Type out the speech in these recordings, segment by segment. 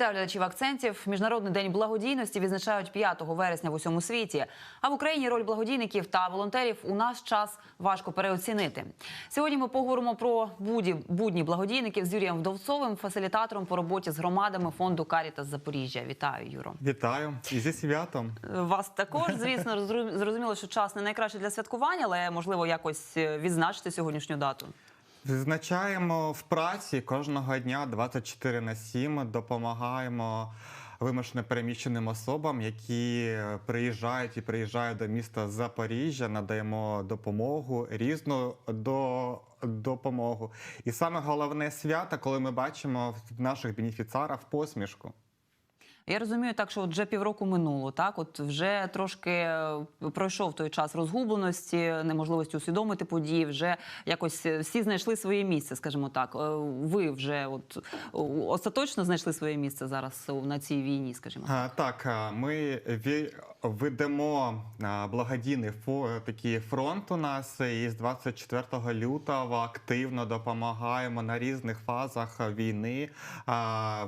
Вітаю глядачів акцентів. Міжнародний день благодійності відзначають 5 вересня в усьому світі. А в Україні роль благодійників та волонтерів у наш час важко переоцінити. Сьогодні ми поговоримо про будні благодійників з Юрієм Вдовцовим, фасилітатором по роботі з громадами фонду Карітас Запоріжжя. Вітаю, Юро. Вітаю і зі святом. Вас також, звісно, зрозуміло, що час не найкращий для святкування, але можливо якось відзначити сьогоднішню дату. Відзначаємо в праці кожного дня 24 на 7, допомагаємо вимушено переміщеним особам, які приїжджають і приїжджають до міста Запоріжжя, надаємо допомогу, різну до допомогу. І саме головне свято, коли ми бачимо в наших бенефіціарах посмішку. Я розумію так, що от вже півроку минуло, так от вже трошки е, пройшов той час розгубленості, неможливості усвідомити події. Вже якось е, всі знайшли своє місце, скажімо так. Е, Ви вже от остаточно знайшли своє місце зараз на цій війні, скажімо. Так, ми ведемо благодійний такий фронт у нас і з 24 лютого активно допомагаємо на різних фазах війни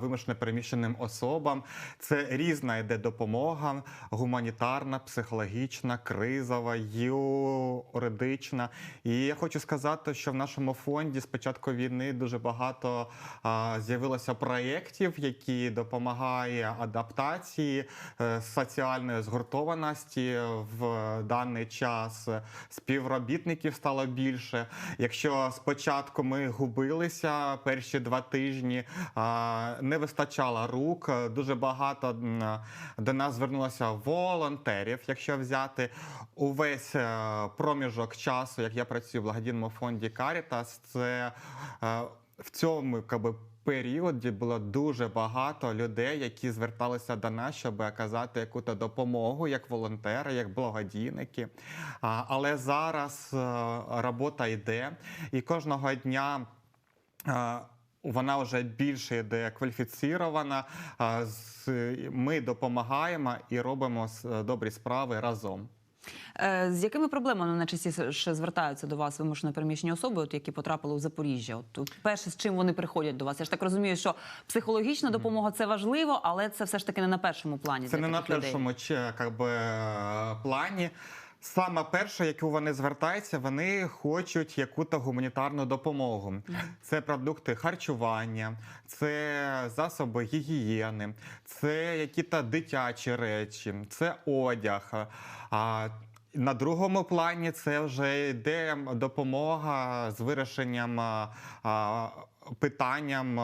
вимушено переміщеним особам. Це різна йде допомога: гуманітарна, психологічна, кризова, юридична. І я хочу сказати, що в нашому фонді з початку війни дуже багато з'явилося проєктів, які допомагають адаптації е, соціальної згуртованості в даний час. Співробітників стало більше. Якщо спочатку ми губилися перші два тижні, не вистачало рук. Дуже багато до нас звернулося волонтерів. Якщо взяти увесь е, проміжок часу, як я працюю в благодійному фонді Caritas, це е, в цьому якби, періоді було дуже багато людей, які зверталися до нас, щоб оказати якусь допомогу, як волонтери, як благодійники. Але зараз е, робота йде, і кожного дня. е, Вона вже більше йде кваліфіцірована. Ми допомагаємо і робимо добрі справи разом. Е, З якими проблемами найчастіше звертаються до вас вимушено переміщені особи, от які потрапили в Запоріжжя? От перше, з чим вони приходять до вас? Я ж так розумію, що психологічна допомога це важливо, але це все ж таки не на першому плані. Це для не на таких людей. першому чи, как би, е, плані. Саме перше, яку вони звертаються, вони хочуть яку-то гуманітарну допомогу. Це продукти харчування, це засоби гігієни, це якісь дитячі речі, це одяг. А на другому плані це вже йде допомога з вирішенням питанням,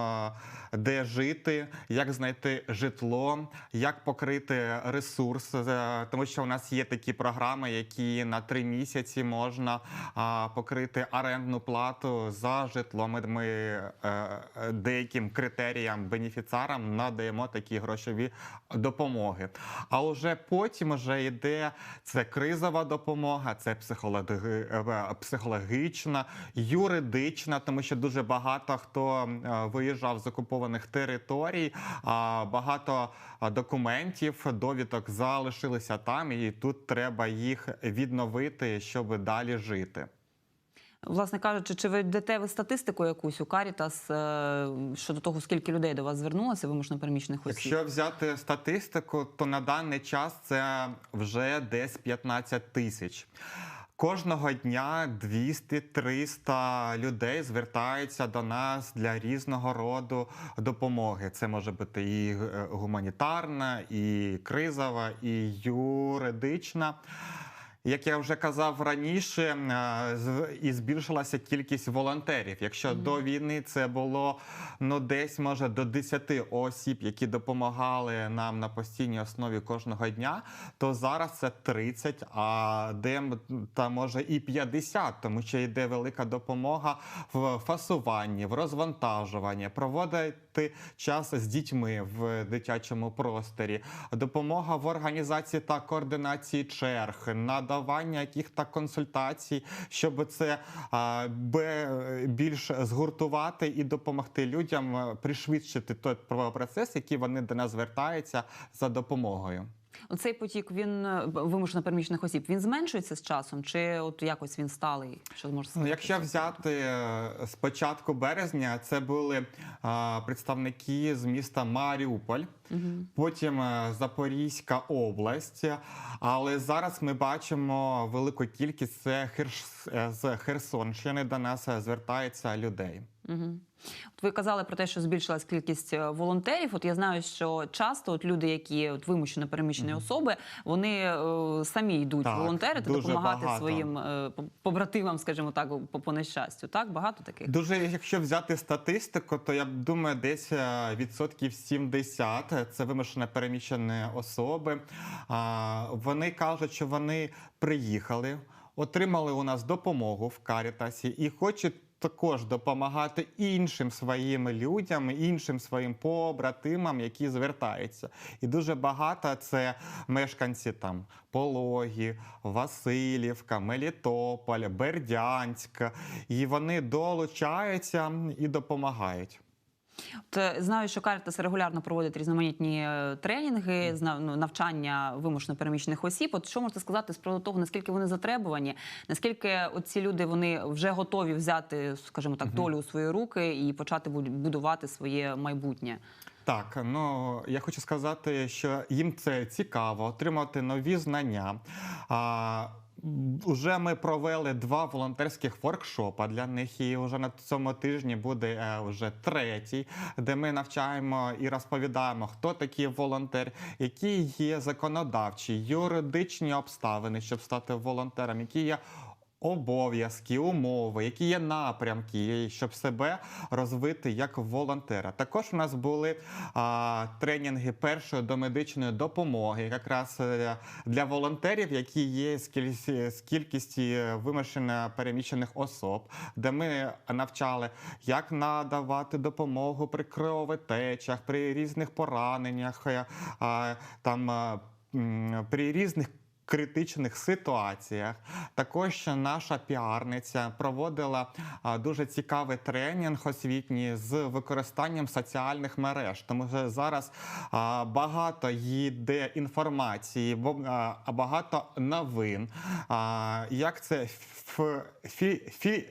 де жити, як знайти житло, як покрити ресурс. Е, Тому що у нас є такі програми, які на три місяці можна покрити орендну плату за житло. Ми, ми е, е, деяким критеріям бенефіціарам надаємо такі грошові допомоги. А вже потім вже йде це кризова допомога, це е, психологічна, юридична, тому що дуже багато хто е, виїжджав з окупованих територій, багато документів, довідок залишилися там, і тут треба їх відновити, щоб далі жити. Власне кажучи, чи ви йдете ви статистику якусь у Карітас е, щодо того, скільки людей до вас звернулося вимушено переміщених осіб? Якщо взяти статистику, то на даний час це вже десь 15 тисяч. Кожного дня 200-300 людей звертаються до нас для різного роду допомоги. Це може бути і е, гуманітарна, і кризова, і юридична. Як я вже казав раніше, е, і збільшилася кількість волонтерів. Якщо до війни це було ну десь може до 10 осіб, які допомагали нам на постійній основі кожного дня, то зараз це 30, а де та може і 50, тому що йде велика допомога в фасуванні, в розвантажуванні, проводити час з дітьми в дитячому просторі, допомога в організації та координації черг, надавання яких та консультацій, щоб це більш згуртувати і допомогти людям е, пришвидшити той процес, який вони до нас звертаються за допомогою. Оцей потік він е, вимушено переміщених осіб. Він зменшується з часом, чи от якось він сталий? Що зможете Ну, сказати? якщо взяти е, з початку березня, це були а, представники з міста Маріуполь, потім е, Запорізька область. Але зараз ми бачимо велику кількість це Херш- е, з Херсонщини до нас е, звертається людей. Угу. От ви казали про те, що збільшилась кількість е, волонтерів. От я знаю, що часто от люди, які от вимушено переміщені особи, вони е, самі йдуть Так, волонтерити, допомагати багато. своїм е, побратимам, скажімо так, по, по нещастю. Так багато таких. Дуже, якщо взяти статистику, то я думаю, десь е, відсотків 70 – це вимушено переміщені особи. А, Вони кажуть, що вони приїхали, отримали у нас допомогу в Карітасі і хочуть. Також допомагати іншим своїм людям, іншим своїм побратимам, які звертаються. І дуже багато це мешканці там Пологі, Васильівка, Мелітополь, Бердянськ. І вони долучаються і допомагають. От, е, знаю, що Caritas регулярно проводить різноманітні е, тренінги, ну, навчання вимушено переміщених осіб. От що можете сказати з приводу того, наскільки вони затребувані, наскільки ці люди вони вже готові взяти, скажімо так, долю у свої руки і почати буд- будувати своє майбутнє? Так, ну я хочу сказати, що їм це цікаво отримати нові знання. А, Уже ми провели два волонтерських воркшопа. Для них, і вже на цьому тижні буде е, вже третій, де ми навчаємо і розповідаємо, хто такий волонтер, які є законодавчі, юридичні обставини, щоб стати волонтером, які є обов'язки, умови, які є напрямки, щоб себе розвити як волонтера. Також у нас були а, тренінги першої домедичної допомоги, якраз е, для волонтерів, які є з кількості, вимушено переміщених особ, де ми навчали, як надавати допомогу при кровотечах, при різних пораненнях, е, а, там е, при різних критичних ситуаціях. Також наша піарниця проводила дуже цікавий тренінг освітній з використанням соціальних мереж, тому що зараз багато йде інформації, багато новин. Як це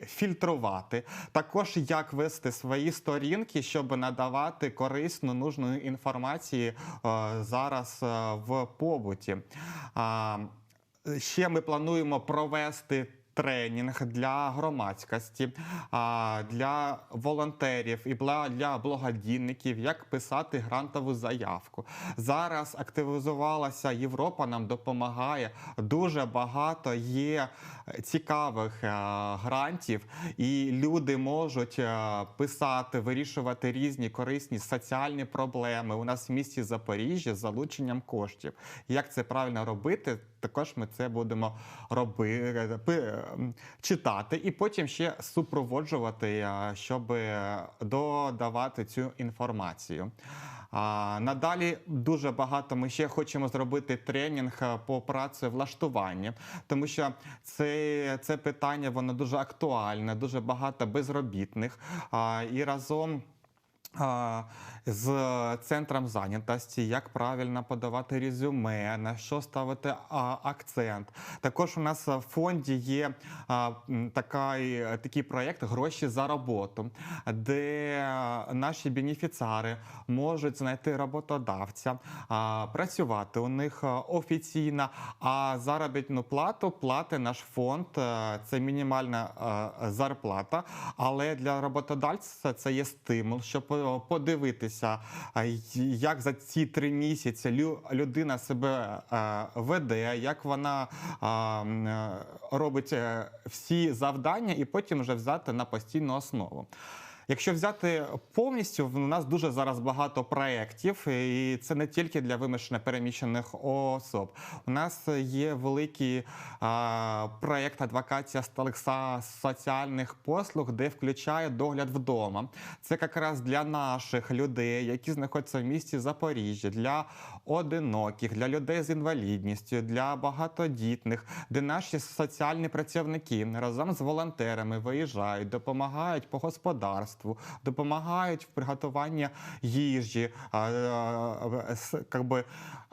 фільтрувати? Також як вести свої сторінки, щоб надавати корисну нужну інформацію зараз в побуті. А, Ще ми плануємо провести. Тренінг для громадськості, для волонтерів і для благодійників, як писати грантову заявку. Зараз активізувалася Європа, нам допомагає. Дуже багато є цікавих е, грантів, і люди можуть е, писати, вирішувати різні корисні соціальні проблеми. У нас в місті Запоріжжя з залученням коштів. Як це правильно робити? Також ми це будемо робити, читати і потім ще супроводжувати, е, щоб е, додавати цю інформацію. Надалі дуже багато ми ще хочемо зробити тренінг е, по працевлаштуванні, тому що це, це питання воно дуже актуальне, дуже багато безробітних. І разом. З центром зайнятості, як правильно подавати резюме, на що ставити акцент. Також у нас в фонді є такий, такий проєкт Гроші за роботу, де наші бенефіціари можуть знайти роботодавця, працювати у них офіційно, а заробітну плату платить наш фонд. Це мінімальна зарплата, але для роботодавця це є стимул, щоб подивитися, а, як за ці три місяці лю- людина себе е, веде, як вона е, робить е, всі завдання, і потім вже взяти на постійну основу. Якщо взяти повністю, в нас дуже зараз багато проєктів, і це не тільки для вимушено переміщених особ. У нас є великий а, проєкт адвокація столикса соціальних послуг, де включає догляд вдома. Це якраз для наших людей, які знаходяться в місті Запоріжжя, для одиноких, для людей з інвалідністю, для багатодітних, де наші соціальні працівники разом з волонтерами виїжджають, допомагають по господарству. допомагають в приготуванні їжі, а, а, с- как би,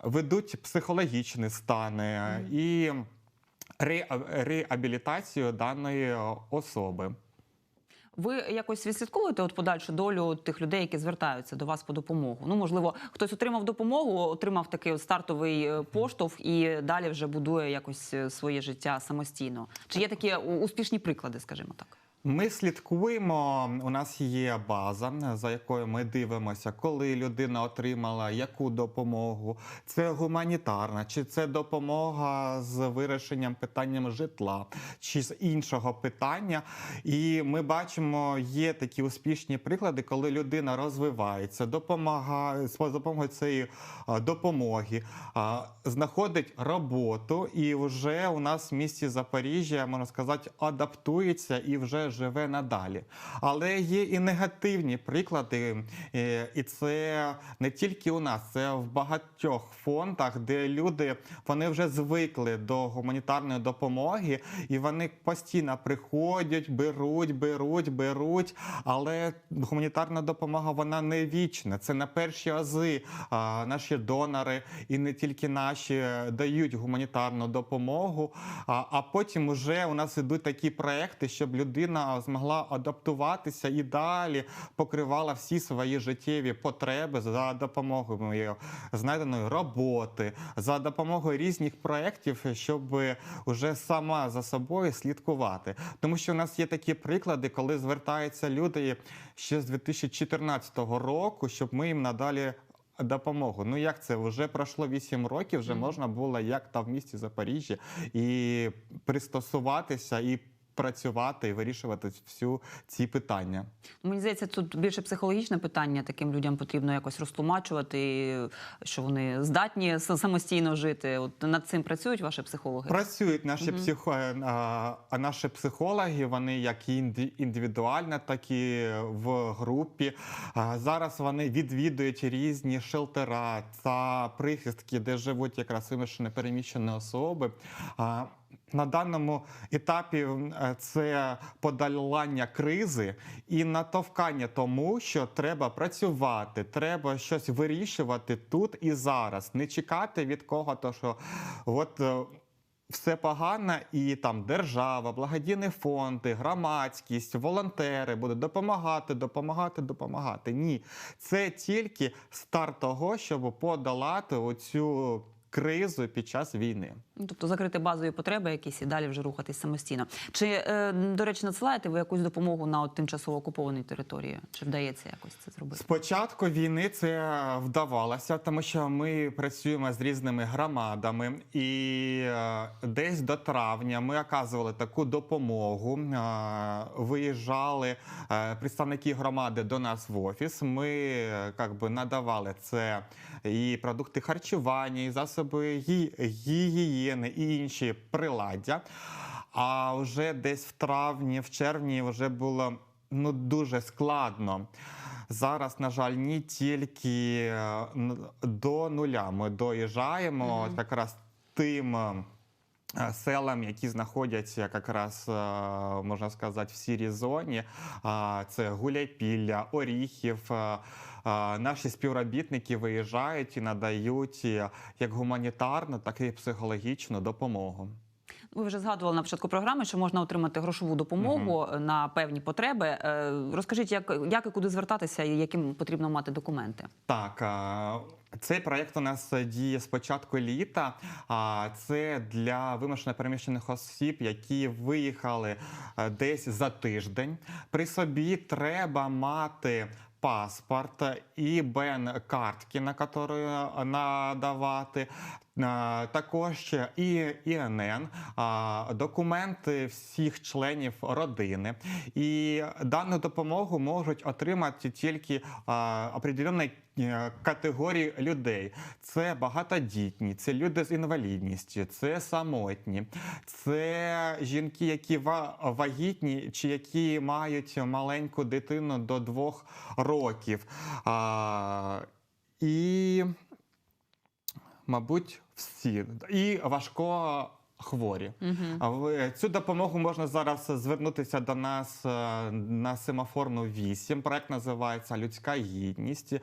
ведуть психологічні стани і ре- реабілітацію даної особи. Ви якось відслідковуєте от подальшу долю тих людей, які звертаються до вас по допомогу? Ну, можливо, хтось отримав допомогу, отримав такий от стартовий е, поштовх і далі вже будує якось е, своє життя самостійно. Чи є такі успішні приклади, скажімо так? Ми слідкуємо. У нас є база, за якою ми дивимося, коли людина отримала яку допомогу. Це гуманітарна, чи це допомога з вирішенням питанням житла, чи з іншого питання. І ми бачимо, є такі успішні приклади, коли людина розвивається, допомагає з допомогою цієї допомоги, знаходить роботу, і вже у нас в місті Запоріжжя, можна сказати, адаптується і вже живе надалі. Але є і негативні приклади, е, і це не тільки у нас, це в багатьох фондах, де люди вони вже звикли до гуманітарної допомоги, і вони постійно приходять, беруть, беруть, беруть. Але гуманітарна допомога вона не вічна. Це на перші ази наші донори і не тільки наші дають гуманітарну допомогу. А, потім вже у нас ідуть такі проекти, щоб людина змогла адаптуватися і далі покривала всі свої життєві потреби за допомогою знайденої роботи, за допомогою різних проєктів, щоб вже сама за собою слідкувати. Тому що у нас є такі приклади, коли звертаються люди ще з 2014 року, щоб ми їм надалі. Допомогу. Ну як це? Вже пройшло 8 років, вже можна було, як там в місті Запоріжжя, і пристосуватися, і працювати, і вирішувати всю ці питання. Мені здається, тут більше психологічне питання. Таким людям потрібно якось розтлумачувати, що вони здатні самостійно жити. От над цим працюють ваші психологи? Працюють наші психо... а, а наші психологи, вони як і індивідуально, так і в групі. Зараз вони відвідують різні шелтера та прихистки, де живуть якраз вимушено переміщені особи. На даному етапі е, це подолання кризи і натовкання тому, що треба працювати, треба щось вирішувати тут і зараз, не чекати від кого, то що от. е, все погано, і там держава, благодійні фонди, громадськість, волонтери будуть допомагати, допомагати, допомагати. Ні, це тільки старт того, щоб подолати оцю кризу під час війни. Ну, Тобто закрити базові потреби якісь і далі вже рухатись самостійно. Чи, е, до речі, надсилаєте ви якусь допомогу на от, тимчасово окупованій території? Чи вдається якось це зробити? Спочатку війни це вдавалося, тому що ми працюємо з різними громадами, і е, десь до травня ми оказували таку допомогу. Е, Виїжджали представники громади до нас в офіс. Ми как би надавали це і продукти харчування, і засоби гі- гігієни, і інші приладдя. А вже десь в травні, в червні вже було ну дуже складно. Зараз, на жаль, не тільки е, до нуля ми доїжджаємо Мгм. якраз тим. Е, Селам, які знаходяться якраз, е, можна сказати, в сірій зоні, це Гуляйпілля, Оріхів. е, е, Наші співробітники виїжджають і надають як гуманітарну, так і психологічну допомогу. Ви вже згадували на початку програми, що можна отримати грошову допомогу на певні потреби. Е, Розкажіть, як, як і куди звертатися, і яким потрібно мати документи? Так, цей проєкт у нас діє з початку літа. А це для вимушено переміщених осіб, які виїхали е, десь за тиждень. При собі треба мати. Паспорт і бен-картки, на яку надавати, також і ІНН, документи всіх членів родини. І дану допомогу можуть отримати тільки а, определенної е, категорії людей. Це багатодітні, це люди з інвалідністю, це самотні, це жінки, які вагітні чи які мають маленьку дитину до двох років. І, мабуть, всі. І важко хворі. Ви- Цю допомогу можна зараз звернутися до нас е, на семафорну 8. Проект називається Людська гідність.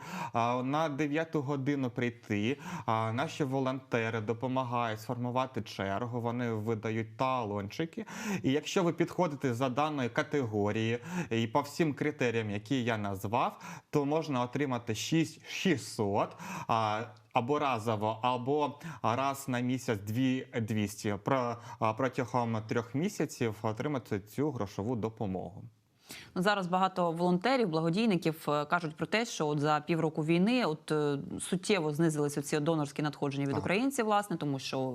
На 9 годину прийти. Наші волонтери допомагають сформувати чергу. Вони видають талончики. І якщо ви підходите за даної категорії і по всім критеріям, які я назвав, то можна отримати 6600 а, або разово, або раз на місяць 2200 про протягом трьох місяців отримати цю грошову допомогу. Ну, зараз багато волонтерів, благодійників е, кажуть про те, що от за півроку війни от е, суттєво знизилися ці донорські надходження від українців, власне, тому що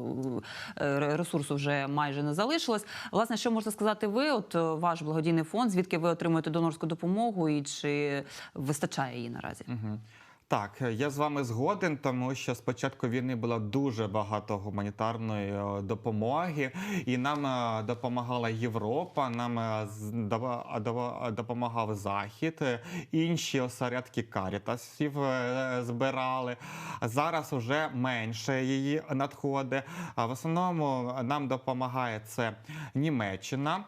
е, ресурсу вже майже не залишилось. Власне, що можете сказати ви? От ваш благодійний фонд, звідки ви отримуєте донорську допомогу і чи вистачає її наразі? Мгм. Так, я з вами згоден, тому що з початку війни було дуже багато гуманітарної е, допомоги, і нам е, допомагала Європа, нам е, допомагав Захід, е, інші осередки Карітасів е, збирали. Зараз вже менше її надходить. В основному нам допомагає це Німеччина.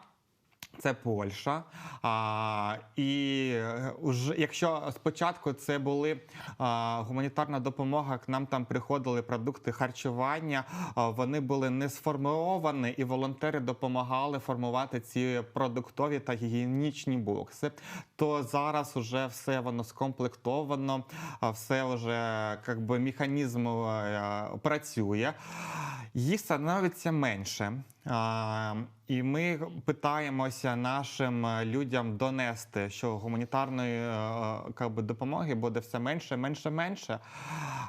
Це Польща. А, і е, уже, якщо спочатку це були а, гуманітарна допомога, к нам там приходили продукти харчування, а, вони були не сформовані, і волонтери допомагали формувати ці продуктові та гігієнічні бокси. То зараз уже все воно скомплектовано, а, все вже би механізм е, працює. Їх становиться менше. А, і ми питаємося нашим е, людям донести, що гуманітарної е, би, допомоги буде все менше, менше, менше.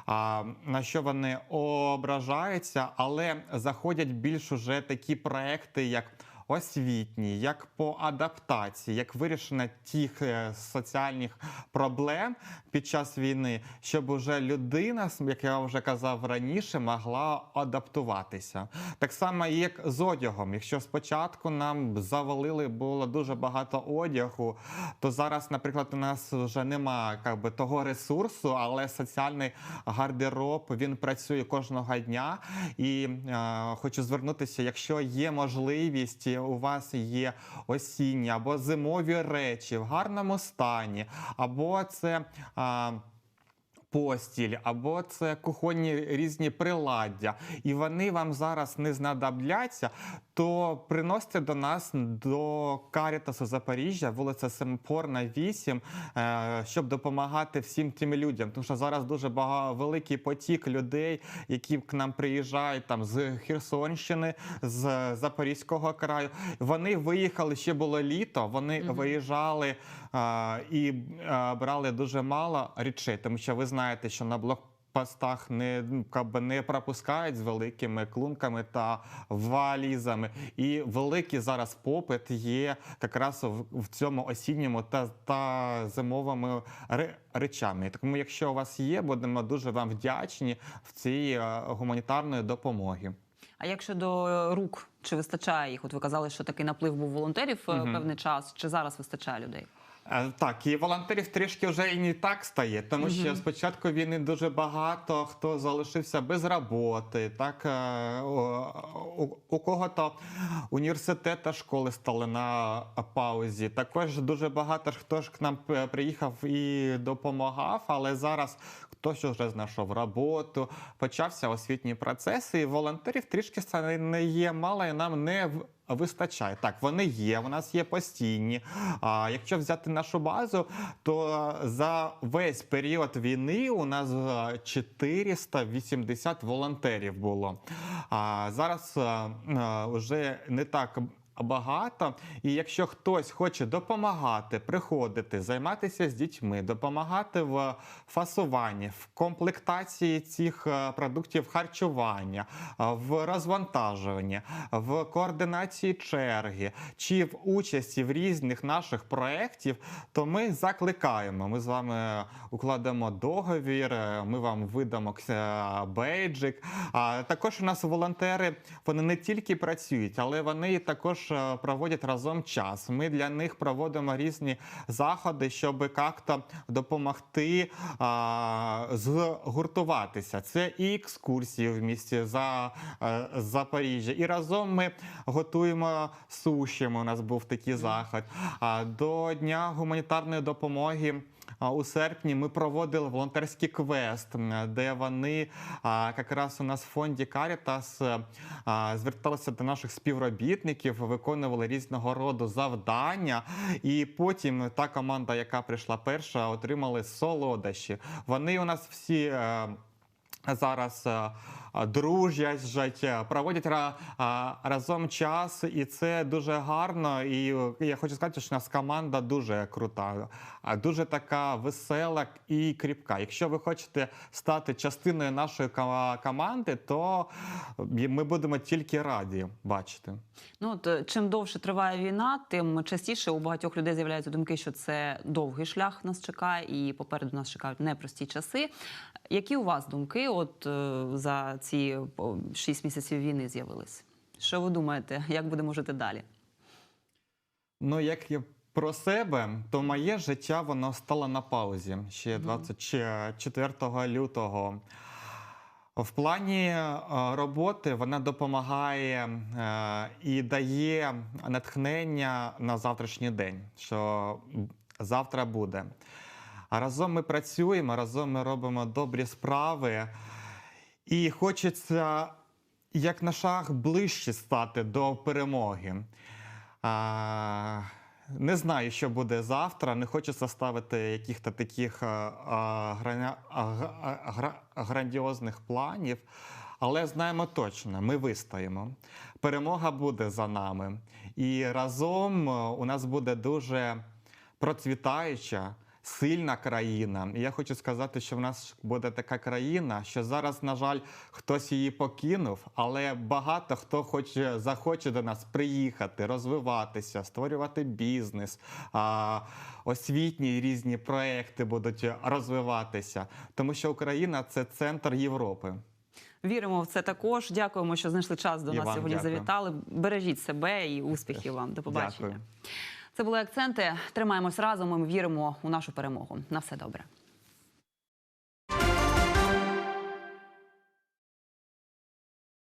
А, на що вони ображаються, але заходять більш уже такі проекти, як освітні, як по адаптації, як вирішення тих е, соціальних проблем під час війни, щоб уже людина, як я вже казав раніше, могла адаптуватися. Так само, як з одягом. Якщо спочатку нам завалили було дуже багато одягу, то зараз, наприклад, у нас вже немає би, того ресурсу, але соціальний гардероб він працює кожного дня. І е, хочу звернутися, якщо є можливість, у вас є осінні або зимові речі в гарному стані, або це. е, Постіль, або це кухонні різні приладдя, і вони вам зараз не знадобляться, то приносьте до нас до Карітасу Запоріжжя, вулиця Семпорна, 8, е, щоб допомагати всім тим людям. Тому що зараз дуже багато великий потік людей, які к нам приїжджають там з Херсонщини, з Запорізького краю. Вони виїхали ще було літо. Вони виїжджали а, і брали дуже мало речей, тому що ви знаєте, що на блокпостах не, ну, не пропускають з великими клунками та валізами. І великий зараз попит є якраз в, в цьому осінньому та, та зимовими речами. Тому, якщо у вас є, будемо дуже вам вдячні в цій е, гуманітарної допомоги. А як щодо е, рук, чи вистачає їх? От ви казали, що такий наплив був волонтерів Мгм. певний час. Чи зараз вистачає людей? Е, Так, і волонтерів трішки вже і не так стає, тому що спочатку війни дуже багато хто залишився без роботи. Так е, у, у, кого-то університет та школи стали на паузі. Також дуже багато хто ж к нам приїхав і допомагав, але зараз. Хтось вже знайшов роботу, почався освітній процес, і волонтерів трішки не є мало, і нам не в- вистачає. Так, вони є, у нас є постійні. А якщо взяти нашу базу, то за весь період війни у нас е, 480 волонтерів було. А зараз е, е, вже не так. Багато, і якщо хтось хоче допомагати, приходити, займатися з дітьми, допомагати в фасуванні, в комплектації цих е, продуктів харчування, е, в розвантажуванні, в координації черги чи в участі в різних наших проєктів, то ми закликаємо. Ми з вами укладемо договір, е, ми вам видамо бейджик. А також у нас волонтери вони не тільки працюють, але вони також також е, проводять разом час. Ми для них проводимо різні заходи, щоб як-то допомогти а, згуртуватися. Це і екскурсії в місті за е, Запоріжжя. І разом ми готуємо суші. У нас був такий заход. А до Дня гуманітарної допомоги. У серпні ми проводили волонтерський квест, де вони якраз у нас в фонді Карітас зверталися до наших співробітників, виконували різного роду завдання. І потім та команда, яка прийшла перша, отримали солодощі. Вони у нас всі. Е, Зараз е, е, дружать, проводять ра- разом час, і це дуже гарно. І е, я хочу сказати, що у нас команда дуже крута, дуже така весела і кріпка. Якщо ви хочете стати частиною нашої команди, то ми будемо тільки раді бачити. Ну от е, чим довше триває війна, тим частіше у багатьох людей з'являються думки, що це довгий шлях нас чекає, і попереду нас чекають непрості часи. Які у вас думки, от е, за ці о, шість місяців війни з'явились? Що ви думаєте, як будемо жити далі? Ну, як я про себе, то моє життя воно стало на паузі ще 24 лютого. В плані е, роботи вона допомагає е, і дає натхнення на завтрашній день, що завтра буде. А разом ми працюємо, разом ми робимо добрі справи. І хочеться як на шаг ближче стати до перемоги. А, не знаю, що буде завтра. Не хочеться ставити яких-то таких а, а, граня- а, гра- грандіозних планів. Але знаємо точно, ми вистоїмо. Перемога буде за нами. І разом е, у нас буде дуже процвітаюча, сильна країна. І я хочу сказати, що в нас буде така країна, що зараз, на жаль, хтось її покинув, але багато хто хоче захоче до нас приїхати, розвиватися, створювати бізнес. А, освітні різні проекти будуть розвиватися, тому що Україна це центр Європи. Віримо в це також. Дякуємо, що знайшли час до І нас сьогодні. дякую. Завітали. Бережіть себе і успіхів вам. До побачення. Дякую. Це були акценти. Тримаємось разом. Ми віримо у нашу перемогу. На все добре.